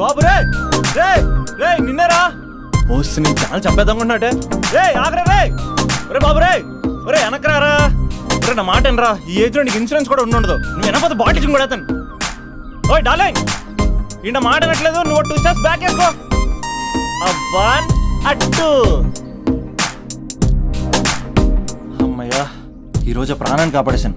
బాబు రే రే రే నిన్నరా? OC నీ channel చంపేద్దామనుకుంటున్నాటే రే ఆగరా రే. ఒరే బాబు రే ఒరే వెనకరారా. ఒరే నా మాట వినరా. ఈ ఏజ్ నీకు ఇన్సూరెన్స్ కూడా ఉండి ఉండదు. నువ్వు వెనకపోతే బాటిల్ కూడా అతను ఓయ్ డార్లింగ్. ఈయన మాట వినట్లేదు. నువ్వు టూ స్టెప్స్ బ్యాక్ వేసుకో. వన్ అట్టు అమ్మయ్యా ఈరోజు ప్రాణాన్ని కాపాడేశాను.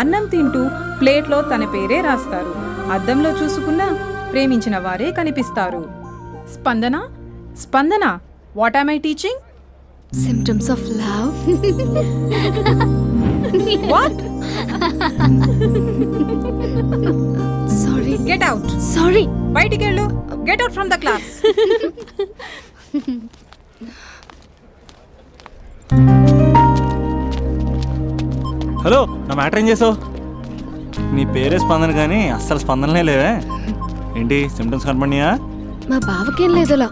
అన్నం తింటూ ప్లేట్లో తన పేరే రాస్తారు. అద్దంలో చూసుకున్నా ప్రేమించిన వారే కనిపిస్తారు. Spandana? Spandana what I teaching symptoms of love what sorry get out sorry బయటికి వెళ్ళు get out from the class hello నా మ్యాటర్ ఏం చేసావు? నీ పేరే స్పందన కానీ అస్సలు స్పందనలే లేవే. ఏంటి సిమ్టమ్స్ కనపడినాయా? మా బావకేం లేదలా.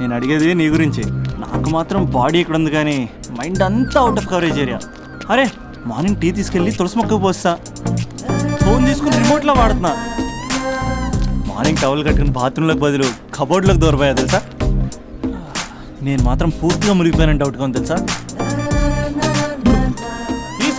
నేను అడిగేది నీ గురించి. నాకు మాత్రం బాడీ ఇక్కడ ఉంది కానీ మైండ్ అంతా అవుట్ ఆఫ్ కవరేజ్ ఏరియా అరే మార్నింగ్ టీ తీసుకెళ్ళి తులసి మొక్కకు పోస్తా. ఫోన్ తీసుకుని రిమోట్లో వాడుతున్నా. మార్నింగ్ టవల్ కట్టుకుని బాత్రూంలోకి బదులు కబోర్డ్లోకి దూరపోయా తెలుసా? నేను మాత్రం పూర్తిగా మునిగిపోయానని డౌట్గా ఉంది తెలుసా?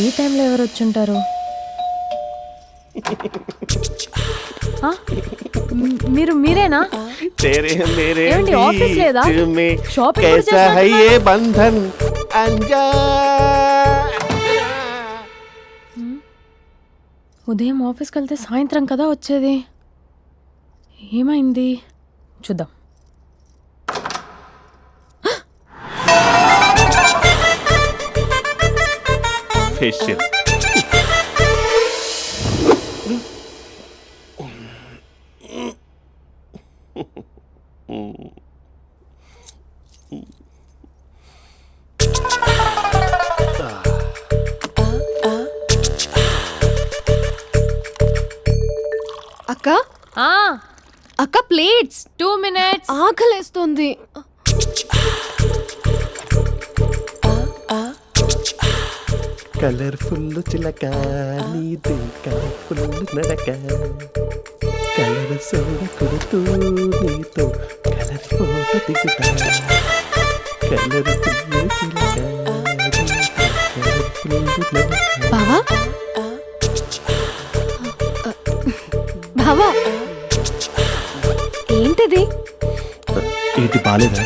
ఈ టైంలో ఎవరు వచ్చుంటారు ఆ? మ్, మీరు మీరేనా तेरे मेरे ఏమండి, ఆఫీస్ లేదా? बीच में షాపింగ్ కూడా कैसा है చేసినట్టున్నారు? ये बंधन अंजा ఉదయం ఆఫీస్కి వెళ్తే సాయంత్రం కదా వచ్చేది ఏమైంది చూద్దాం ఫేషియల్ అక్క? ఆ. అక్క ప్లేట్స్ టూ మినిట్స్ ఆకలేస్తుంది. కలర్ఫుల్ చిలక నీది కలర్ఫుల్ నడక. కలర్ సోడ కొడుతూ నీతో కలర్ ఫోటో దిగుతా. చిలక బావా? బావా? ఏంటిది? ఏంటి బాలేదా?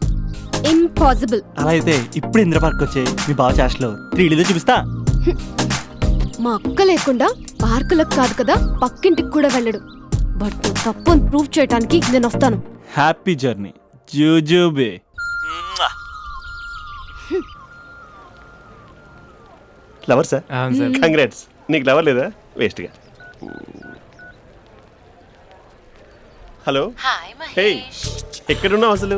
ఇంపాసిబుల్ అలా అయితే ఇప్పుడు ఇందిరా పార్క్ వచ్చే మీ బావ చాష్లో త్రీ ఇల్లు చూపిస్తా. మా అక్క లేకుండా పార్కులకు కాదు కదా పక్కింటికి కూడా వెళ్ళడు. బట్ తప్పు ప్రూవ్ చేయడానికి నేను వస్తాను. హ్యాపీ జర్నీ జూజూబే. లవర్ సార్ అవును సార్. కంగ్రాట్స్ నీకు లవర్ లేదా? వేస్ట్గా హలో హాయ్ హే ఎక్కడున్నావు అసలు?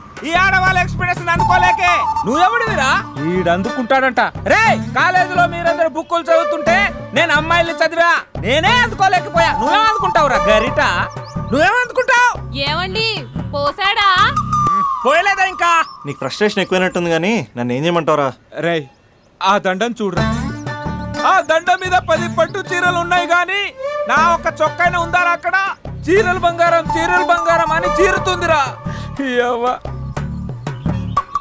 ఈ ఆడవాళ్ళ ఎక్స్పెక్టేషన్ అందుకోలేకే నువ్వెవడివిరా వీడు అందుకుంటాడంట. రే కాలేజీలో మీరందరూ బుక్కులు చదువుతుంటే నేను అమ్మాయిల్ని చదివా. నేనే అందుకోలేకపోయా. నువ్వేం అందుకుంటావురా గరిట? నువ్వేం అందుకుంటావు? ఏమండి పోసాడా? పోయలేదా ఇంకా? నీకు ఫ్రస్ట్రేషన్ ఎక్కువైనట్టుంది కానీ నన్ను ఏం చేయమంటావురా? రే ఆ దండం చూడరా. ఆ దండం మీద పది పట్టు చీరలు ఉన్నాయి గాని నా ఒక్క చొక్కైనా ఉందారా అక్కడ? చీరలు బంగారం చీరలు బంగారం అని చీరుతుందిరా. యవ్వ.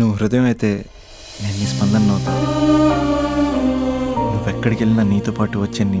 నువ్వు హృదయం అయితే నేను నీ స్పందన అవుతా నువ్వెక్కడికి వెళ్ళినా నీతో పాటు వచ్చే నీ